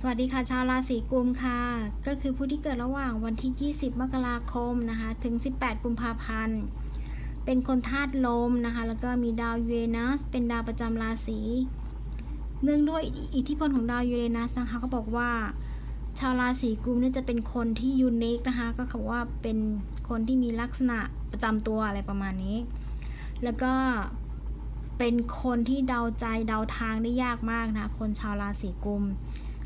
สวัสดีค่ะชาวราศีกุมค่ะ ก็คือผู้ที่เกิดระหว่างวันที่ 20 มกราคมนะคะถึง 18 กุมภาพันธ์ เป็นคนธาตุลมนะคะ แล้วก็มีดาวยูเรนัสเป็นดาวประจำราศีเนื่องด้วยอิทธิพลของดาวยูเรนัสนะคะเขาบอกว่า ชาวราศีกุมเนี่ยจะเป็นคนที่ยูนิคนะคะ ก็คือว่าเป็นคนที่มีลักษณะประจำตัวอะไรประมาณนี้ แล้วก็เป็นคนที่เดาใจเดาทางได้ยากมากนะคะคนชาวราศีกุม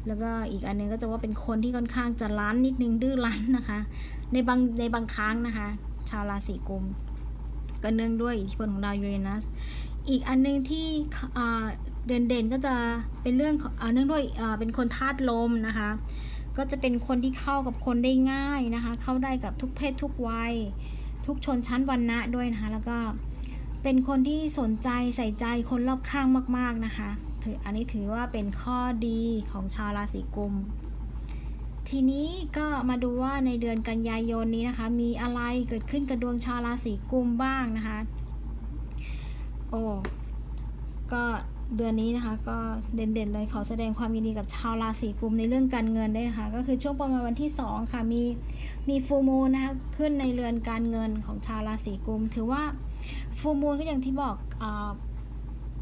แล้วก็อีกอันนึงก็จะว่าเป็นคนที่ค่อนข้างจะรั้นนิดนึงดื้อรั้นนะคะ ในบางในบางครั้งนะคะ ชาวราศีกุมก็เนื่องด้วยอิทธิพลของดาวยูเรนัสอีกอันนึงที่เด่นเด่นๆก็จะเป็นเรื่องเนื่องด้วยเป็นคนธาตุลมนะคะ ก็จะเป็นคนที่เข้ากับคนได้ง่ายนะคะ เข้าได้กับทุกเพศทุกวัย ทุกชนชั้นวรรณะด้วยนะคะ แล้วก็เป็นคนที่สนใจใส่ใจคนรอบข้างมาก ๆนะคะ ถืออันนี้ถือว่าเป็นข้อดีของชาวราศีกุม ทีนี้ก็มาดูว่าในเดือนกันยายนนี้นะคะ มีอะไรเกิดขึ้นกับดวงชาวราศีกุมบ้างนะคะ โอ้ก็เดือนนี้นะคะก็เด่นๆเลยขอแสดงความยินดีกับชาวราศีกุมในเรื่องการเงินด้วยนะคะ ก็คือช่วงประมาณวันที่ 2 ค่ะมีมีฟูมูลนะคะขึ้นในเรือนการเงินของชาวราศีกุม ถือว่าฟูมูลก็อย่างที่บอกอ่า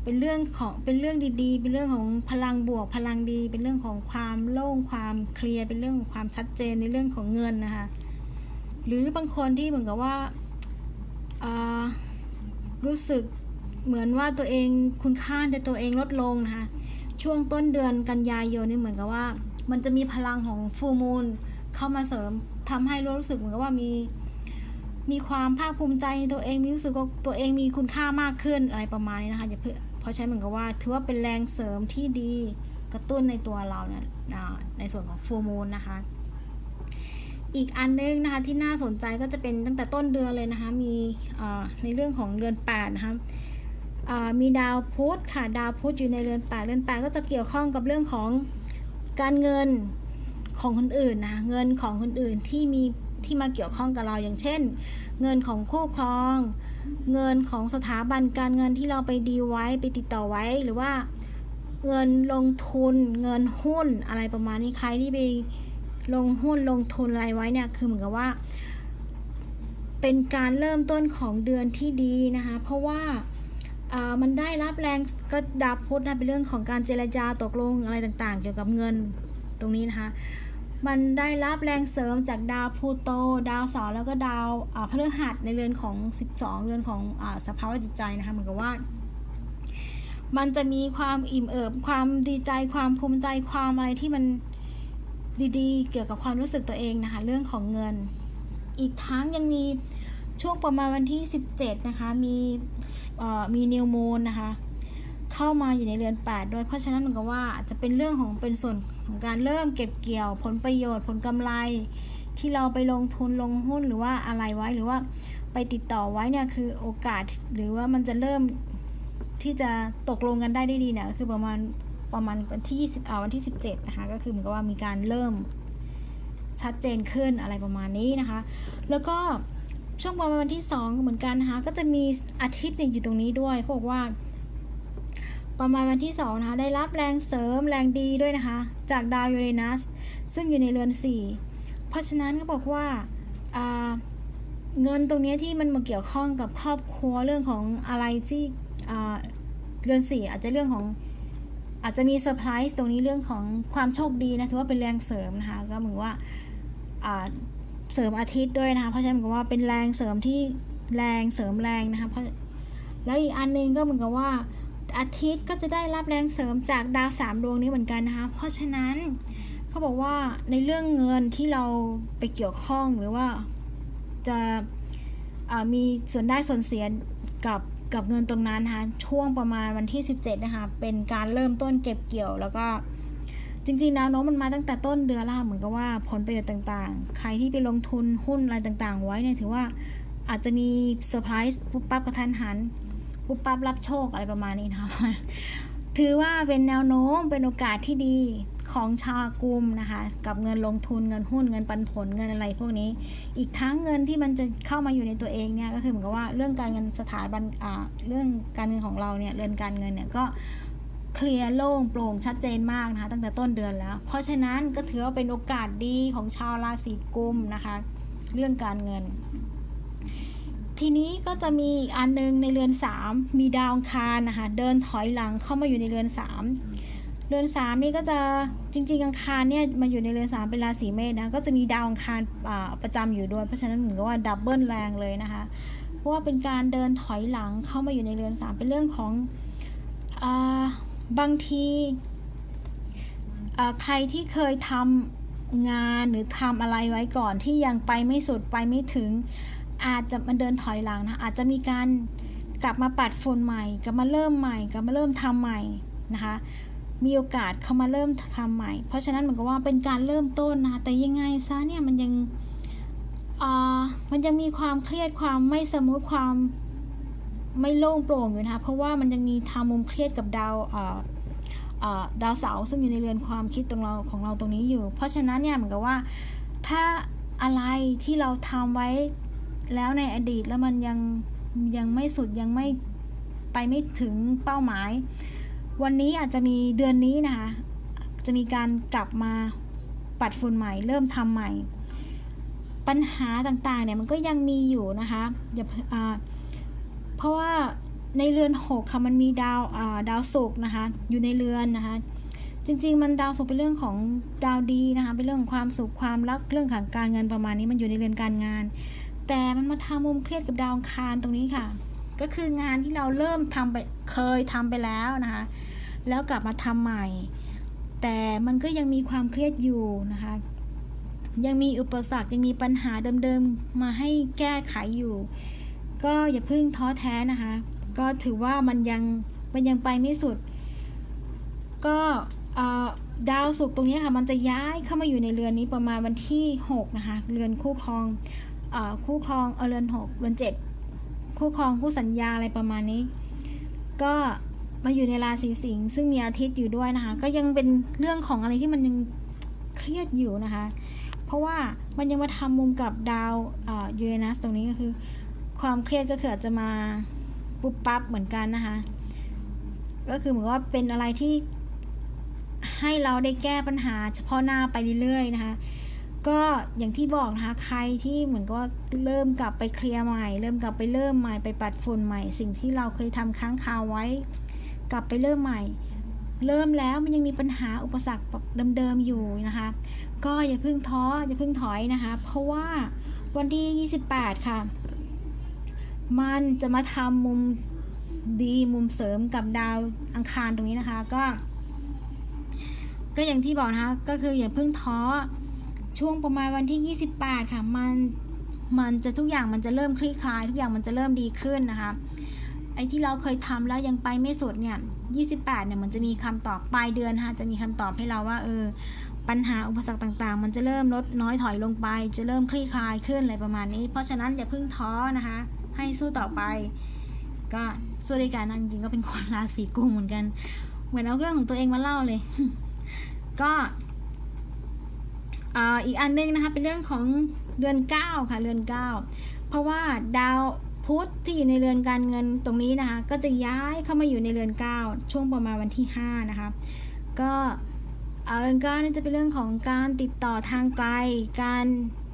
เป็นเรื่องของเป็นเรื่องดีๆ เป็นเรื่องของพลังบวก พลังดี เป็นเรื่องของความโล่งความเคลียร์เป็นเรื่องของความชัดเจนในเรื่องของเงินนะคะหรือบางคนที่เหมือนกับว่าอ่ารู้สึกเหมือนว่าตัวเองคุณค่าในตัวเองลดลงนะคะช่วงต้นเดือนกันยายนนี่เหมือนกับว่า มันจะมีพลังของฟูมูลเข้ามาเสริมทำให้รู้สึกเหมือนกับว่ามีมีความภาคภูมิใจในตัวเองมีรู้สึกว่าตัวเองมีคุณค่ามากขึ้นอะไรประมาณนี้นะคะอย่าเพื่อ เพราะฉะนั้นเหมือนกับว่า ถือว่าเป็นแรงเสริมที่ดีกระตุ้นในตัวเรานี่ยอ่าในส่วนของฟูมูลนะคะ อีกอันนึงนะคะที่น่าสนใจก็จะเป็นตั้งแต่ต้นเดือนเลยนะคะ มีในเรื่องของเดือน8นะคะมีดาวพุธค่ะดาวพุธอยู่ในเดือน8เดือน8ก็จะเกี่ยวข้องกับเรื่องของการเงินของคนอื่นนะเงินของคนอื่นที่มีที่มาเกี่ยวข้องกับเราอย่างเช่น เงินของคู่ครอง เงินของสถาบันการเงินที่เราไปดีไว้ไปติดต่อไว้หรือว่าเงินลงทุนเงินหุ้นอะไรประมาณนี้ใครที่ไปลงหุ้นลงทุนอะไรไว้เนี่ยคือเหมือนกับว่า เป็นการเริ่มต้นของเดือนที่ดีนะคะ เพราะว่ามันได้รับแรงก็ดาวพุทธนะเป็นเรื่องของการเจรจาตกลงอะไรต่างๆ เกี่ยวกับเงินตรงนี้นะคะ มันได้รับแรงเสริมจากดาวพลูโต ดาวเสาร์แล้วก็ดาวาพฤหัสในเรือนของ 12 เรือนของอสภาวะจิตใจนะคะ เหมือนกับว่า มันจะมีความอิ่มเอิบ ความดีใจ ความภูมิใจ ความอะไรที่มันดีๆ เกี่ยวกับความรู้สึกตัวเองนะคะ เรื่องของเงิน อีกทั้งยังมีช่วงประมาณวันที่ 17 นะคะ มีมีนิวโมนนะคะ เข้ามาอยู่ในเรือน8ด้วยเพราะฉะนั้นมือนกับว่าจะเป็นเรื่องของเป็นส่วนของการเริ่มเก็บเกี่ยวผลประโยชน์ผลกำไร ที่เราไปลงทุนลงหุ้นหรือว่าอะไรไว้หรือว่าไปติดต่อไว้เนี่ยคือโอกาสหรือว่ามันจะเริ่มที่จะตกลงกันได้ได้ดีเนี่ยก็คือประมาณประมาณวันที่ 20อ่าวันที่ 17นะคะก็คือเหมือนกับว่ามีการเริ่มชัดเจนขึ้นอะไรประมาณนี้นะคะ แล้วก็ช่วงประมาณวันที่ 2 เหมือนกันนะคะก็จะมีอาทิตย์เนี่ยอยู่ตรงนี้ด้วยเขาบอกว่า ประมาณวันที่2นะคะได้รับแรงเสริมแรงดีด้วยนะคะ จากดาวยูเรนัสซึ่งอยู่ในเรือน 4 เพราะฉะนั้นก็บอกว่าเงินตรงนี้ที่มันมาเกี่ยวข้องกับครอบครัวเรื่องของอะไรที่เรือนสี่อาจจะเรื่องของอาจจะมีเซอร์ไพรส์ตรงนี้เรื่องของความโชคดีนะถือว่าเป็นแรงเสริมนะคะก็เหมือนว่าเสริมอาทิตย์ด้วยนะคะเพราะฉะนั้นเหมือนกับว่าเป็นแรงเสริมที่แรงเสริมแรงนะคะเพราะแล้วอีกอันหนึงก็เหมือนกับว่า อาทิตย์ก็จะได้รับแรงเสริมจากดาวสามดวงนี้เหมือนกันนะคะ เพราะฉะนั้นเขาบอกว่าในเรื่องเงินที่เราไปเกี่ยวข้องหรือว่าจะามีส่วนได้ส่วนเสียกับกับเงินตรงนั้นนะคะช่วงประมาณวันที่ 17 นะคะ เป็นการเริ่มต้นเก็บเกี่ยว แล้วก็จริงๆแนวโน้มมันมาตั้งแต่ต้นเดือนแล้วค่ะเหมือนกับว่าผลประโยชน์ต่างๆ ใครที่ไปลงทุนหุ้นอะไรต่างๆ ไว้เนี่ยถือว่าอาจจะมีเซอร์ไพรส์ปุ๊บปั๊บกระทันหัน ปุ๊บปั๊บรับโชคอะไรประมาณนี้นะคะถือว่าเป็นแนวโน้มเป็นโอกาสที่ดีของชาวกลุ่มนะคะ กับเงินลงทุนเงินหุ้นเงินปันผลเงินอะไรพวกนี้ อีกทั้งเงินที่มันจะเข้ามาอยู่ในตัวเองเนี่ยก็คือเหมือนกับว่าเรื่องการเงินสถาบันอ่าเรื่องการเงินของเราเนี่ยเรือนการเงินเนี่ยก็เคลียร์โล่งโปร่งชัดเจนมากนะคะตั้งแต่ต้นเดือนแล้ว เพราะฉะนั้นก็ถือว่าเป็นโอกาสดีของชาวราศีกุมนะคะ เรื่องการเงิน ทีนี้ก็จะมีอีกอันหนึงในเรือน 3 มีดาวองคารนะคะเดินถอยหลังเข้ามาอยู่ในเรือน 3 เรือน 3 นี่ก็จะจริงๆอังคารเนี่ยมาอยู่ในเรือน 3 เป็นราศีเมษนะก็จะมีดาวอังคารประจำอยู่ด้วย เพราะฉะนั้นเหมือนกับว่าดับเบิลแรงเลยนะคะเพราะว่าเป็นการเดินถอยหลังเข้ามาอยู่ในเรือน 3 เป็นเรื่องของอบางทีใครที่เคยทำงานหรือทำอะไรไว้ก่อนที่ยังไปไม่สุดไปไม่ถึง อาจจะมาเดินถอยหลังนะอาจจะมีการกลับมาปัดฝนใหม่กลับมาเริ่มใหม่กลับมาเริ่มทำใหม่นะคะมีโอกาสเข้ามาเริ่มทำใหม่ เพราะฉะนั้นเหมือนกับว่าเป็นการเริ่มต้นนะแต่ยังไงซะเนี่ยมันยังมันยังมีความเครียดความไม่สมูทความไม่โล่งโปร่งอยู่นะคะเพราะว่ามันยังมีทางมุมเครียดกับดาวดาวเสาร์ซึ่งอยู่ในเรือนความคิดตรงเราของเราตรงนี้อยู่ เพราะฉะนั้นเนี่ยเหมือนกับว่าถ้าอะไรที่เราทำไว้ แล้วในอดีตแล้วมันยังยังไม่สุดยังไม่ไปไม่ถึงเป้าหมาย วันนี้อาจจะมีเดือนนี้นะคะจะมีการกลับมาปัดฝุ่นใหม่ เริ่มทำใหม่ ปัญหาต่างๆเนี่ยมันก็ยังมีอยู่นะคะอย่าเพราะว่าในเรือนหกค่ะมันมีดาวาดาวศุกร์นะคะอยู่ในเรือนนะคะจริงๆ มันดาวศุกร์เป็นเรื่องของดาวดีนะคะเป็นเรื่องของความสุขความรักเรื่องของการเงินประมาณนี้มันอยู่ในเรือนการงาน แต่มันมาทำมุมเครียดกับดาวองคารตรงนี้ค่ะ ก็คืองานที่เราเริ่มทำไปเคยทำไปแล้วนะคะ แล้วกลับมาทำใหม่ แต่มันก็ยังมีความเครียดอยู่นะคะ ยังมีอุปสรรคยังมีปัญหาเดิมๆมาให้แก้ไขอยู่ ก็อย่าเพิ่งท้อแท้นะคะ ก็ถือว่ามันยังมันยังไปไม่สุด ก็ดาวศุกร์ตรงนี้ค่ะ มันจะย้ายเข้ามาอยู่ในเรือนนี้ประมาณวันที่ 6 นะคะ เรือนคู่ครอง คู่ครองเออเรือน6เรือน7คู่ครองคู่สัญญาอะไรประมาณนี้ ก็มาอยู่ในราศีสิงห์ซึ่งมีอาทิตย์อยู่ด้วยนะคะ ก็ยังเป็นเรื่องของอะไรที่มันยังเครียดอยู่นะคะ เพราะว่ามันยังมาทำมุมกับดาวยูเรนัสตรงนี้ก็คือ ความเครียดก็คืออาจจะมาปุ๊บปั๊บเหมือนกันนะคะ ก็คือเหมือนว่าเป็นอะไรที่ให้เราได้แก้ปัญหาเฉพาะหน้าไปเรื่อยๆนะคะ ก็อย่างที่บอกนะคะใครที่เหมือนกับว่าเริ่มกลับไปเคลียร์ใหม่ เริ่มกลับไปเริ่มใหม่ไปปัดฝุ่นใหม่ สิ่งที่เราเคยทำค้างคาไว้ กลับไปเริ่มใหม่ เริ่มแล้วมันยังมีปัญหาอุปสรรคเดิมๆอยู่นะคะ ก็อย่าเพิ่งท้ออย่าเพิ่งถอยนะคะ เพราะว่าวันที่ 28 ค่ะ มันจะมาทำมุมดีมุมเสริมกับดาวอังคารตรงนี้นะคะ ก็ ก็อย่างที่บอกนะคะก็คืออย่าเพิ่งท้อ ช่วงประมาณวันที่ 28 ค่ะ มันมันจะทุกอย่างมันจะเริ่มคลี่คลาย ทุกอย่างมันจะเริ่มดีขึ้นนะคะไอ้ที่เราเคยทำแล้วยังไปไม่สุดเนี่ย 28 เนี่ยมันจะมีคำตอบปลายเดือนนะคะจะมีคำตอบให้เราว่าเออปัญหาอุปสรรคต่างๆ มันจะเริ่มลดน้อยถอยลงไป จะเริ่มคลี่คลายขึ้นอะไรประมาณนี้ เพราะฉะนั้นอย่าเพิ่งท้อนะคะ ให้สู้ต่อไป ก็สู้ด้วยกันนะจริงๆก็เป็นคนราศีกุมเหมือนกัน เหมือนเอาเรื่องของตัวเองมาเล่าเลย ก็ อีกอันนึงนะคะเป็นเรื่องของเดือน 9 ค่ะเดือน 9 เพราะว่าดาวพุธที่อยู่ในเรือนการเงินตรงนี้นะคะ ก็จะย้ายเข้ามาอยู่ในเรือน 9 ช่วงประมาณวันที่ 5 นะคะ ก็เรือนเก้านี่จะเป็นเรื่องของการติดต่อทางไกล การ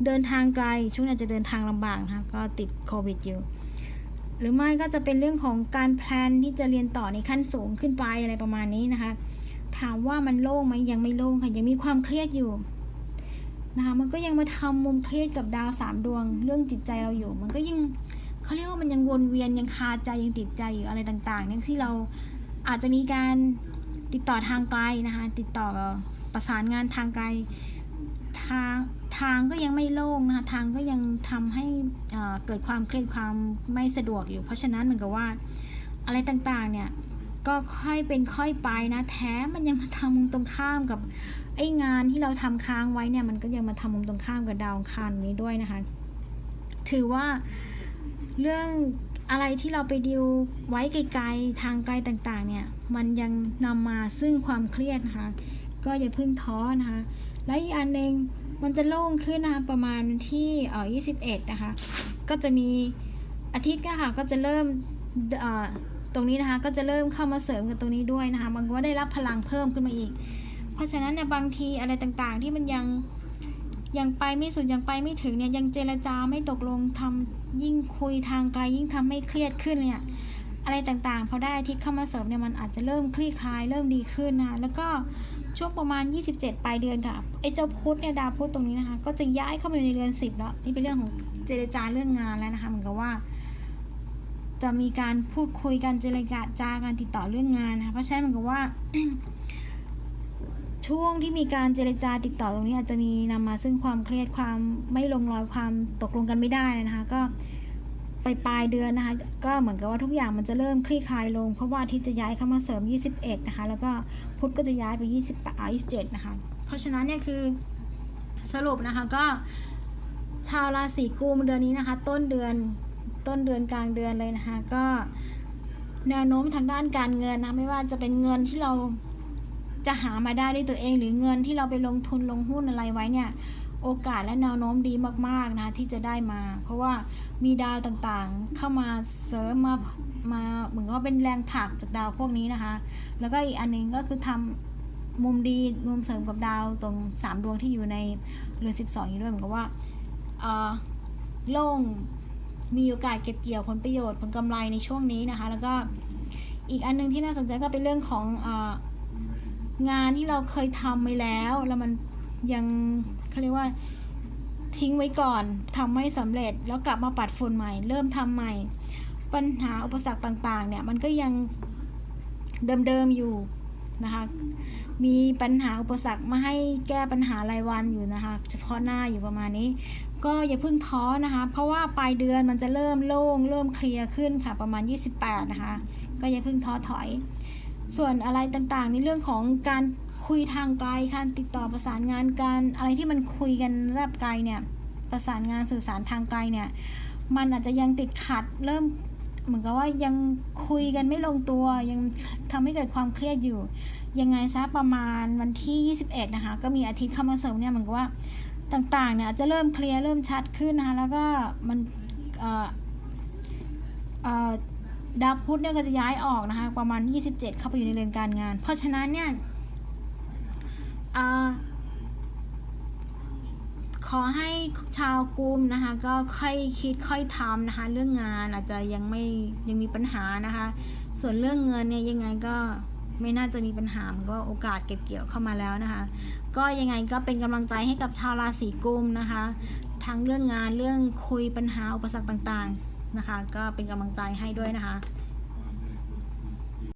เดินทางไกล ช่วงนี้จะเดินทางลำบากนะคะก็ติดโควิดอยู่ หรือไม่ก็จะเป็นเรื่องของการแพลนที่จะเรียนต่อในขั้นสูงขึ้นไปอะไรประมาณนี้นะคะ ถามว่ามันโล่งไหมยังไม่โล่งค่ะยังมีความเครียดอยู่ นะคะมันก็ยังมาทำมุมเครียดกับดาวสามดวง เรื่องจิตใจเราอยู่ มันก็ยังเขาเรียกว่ามันยังวนเวียนยังคาใจยังติดใจอยู่อะไรต่างๆเนี่ยที่เราอาจจะมีการติดต่อทางไกลนะคะติดต่อประสานงานทางไกลทางทางก็ยังไม่โล่งนะคะทางก็ยังทำให้เอ่อเกิดความเครียดความไม่สะดวกอยู่ เพราะฉะนั้นเหมือนกับว่าอะไรต่างๆเนี่ยก็ค่อยเป็นค่อยไปนะแท้มันยังมาทำมุมตรงข้ามกับ ไอ้งานที่เราทำค้างไว้เนี่ยมันก็ยังมาทำมุมตรงข้ามกับดาวอังคารนี้ด้วยนะคะ ถือว่าเรื่องอะไรที่เราไปดิวไว้ไกลๆทางไกลต่างๆ เนี่ย มันยังนำมาซึ่งความเครียดนะคะ ก็อย่าเพิ่งท้อนะคะ และอีกอันหนึ่งมันจะโล่งขึ้นนะคะประมาณที่เอ่อ21 นะคะ ก็จะมีอาทิตย์นะคะก็จะเริ่มเอ่อตรงนี้นะคะก็จะเริ่มเข้ามาเสริมกับตรงนี้ด้วยนะคะ มันก็ได้รับพลังเพิ่มขึ้นมาอีก เพราะฉะนั้นเนี่ยบางทีอะไรต่างๆ ที่มันยังยังไปไม่สุดยังไปไม่ถึงเนี่ยยังเจรจาไม่ตกลงทำยิ่งคุยทางไกลยิ่งทำให้เครียดขึ้นเนี่ยอะไรต่างๆพอได้อาทิตย์เข้ามาเสริมเนี่ยมันอาจจะเริ่มคลี่คลายเริ่มดีขึ้นนะแล้วก็ช่วงประมาณ 27 ปลายเดือนค่ะไอ้เจ้าพุธเนี่ยดาวพุธตรงนี้นะคะ ก็จะย้ายเข้ามาในเดือน 10 แล้วนี่เป็นเรื่องของเจรจาเรื่องงานแล้วนะคะเหมือนกับว่า จะมีการพูดคุยกันเจรจาการติดต่อเรื่องงานนะคะเพราะฉะนั้นเหมือนกับว่า ช่วงที่มีการเจรจาติดต่อตรงนี้อาจจะมีนำมาซึ่งความเครียดความไม่ลงรอยความตกลงกันไม่ได้นะคะ ก็ไปปลายเดือนนะคะ ก็เหมือนกับว่าทุกอย่างมันจะเริ่มคลี่คลายลง เพราะว่าทิตย์จะย้ายเข้ามาเสริม 21 นะคะ แล้วก็พุธก็จะย้ายไป 28อ่า27 นะคะ เพราะฉะนั้นเนี่ยคือสรุปนะคะก็ชาวราศีกุมเดือนนี้นะคะ ต้นเดือนต้นเดือนกลางเดือนเลยนะคะ ก็แนวโน้มทางด้านการเงินนะไม่ว่าจะเป็นเงินที่เรา จะหามาได้ด้วยตัวเองหรือเงินที่เราไปลงทุนลงหุ้นอะไรไว้เนี่ยโอกาสและแนวโน้มดีมากๆนะคะที่จะได้มา เพราะว่ามีดาวต่างๆเข้ามาเสริมมามาเหมือนกับว่าเป็นแรงผลักจากดาวพวกนี้นะคะ แล้วก็อีกอันหนึงก็คือทำมุมดีมุมเสริมกับดาวตรง 3 ดวงที่อยู่ในเรือน12อยู่ด้วยเหมือนกับว่าเออโล่งมีโอกาสเก็บเกี่ยวผลประโยชน์ผลกำไรในช่วงนี้นะคะ แล้วก็อีกอันหนึงที่น่าสนใจก็เป็นเรื่องของอ งานที่เราเคยทำไปแล้ว แล้วมันยังเขาเรียกว่าทิ้งไว้ก่อนทำไม่สำเร็จแล้วกลับมาปัดฝุ่นใหม่ เริ่มทำใหม่ ปัญหาอุปสรรคต่างๆ เนี่ยมันก็ยังเดิมๆอยู่นะคะมีปัญหาอุปสรรคมาให้แก้ปัญหารายวันอยู่นะคะ เฉพาะหน้าอยู่ประมาณนี้ ก็อย่าเพิ่งท้อนะคะ เพราะว่าปลายเดือนมันจะเริ่มโล่งเริ่มเคลียร์ขึ้นค่ะประมาณ 28 นะคะ ก็อย่าเพิ่งท้อถอย ส่วนอะไรต่างๆ ในเรื่องของการคุยทางไกลการติดต่อประสานงานกันอะไรที่มันคุยกันระดับไกลเนี่ยประสานงานสื่อสารทางไกลเนี่ยมันอาจจะยังติดขัดเริ่มเหมือนกับว่ายังคุยกันไม่ลงตัวยังทำให้เกิดความเครียดอยู่ ยังไงซะประมาณวันที่ 21 นะคะ ก็มีอาทิตย์เข้ามาเสริมเนี่ยเหมือนกับว่าต่างๆเนี่ยจะเริ่มเคลียร์เริ่มชัดขึ้นนะคะแล้วก็มันเอ่อเอ่อ ดาวพุธเนี่ยก็จะย้ายออกนะคะ ประมาณ 27 เข้าไปอยู่ในเรือนการงาน เพราะฉะนั้นเนี่ยอขอให้ชาวกุมนะคะ ก็ค่อยคิดค่อยทำนะคะ เรื่องงานอาจจะยังไม่ยังมีปัญหานะคะ ส่วนเรื่องเงินเนี่ยยังไงก็ไม่น่าจะมีปัญหามันก็โอกาสเก็บเกี่ยวเข้ามาแล้วนะคะ ก็ยังไงก็เป็นกำลังใจให้กับชาวราศีกุมนะคะ ทั้งเรื่องงานเรื่องคุยปัญหาอุปสรรคต่างๆ นะคะ ก็เป็นกำลังใจให้ด้วยนะคะ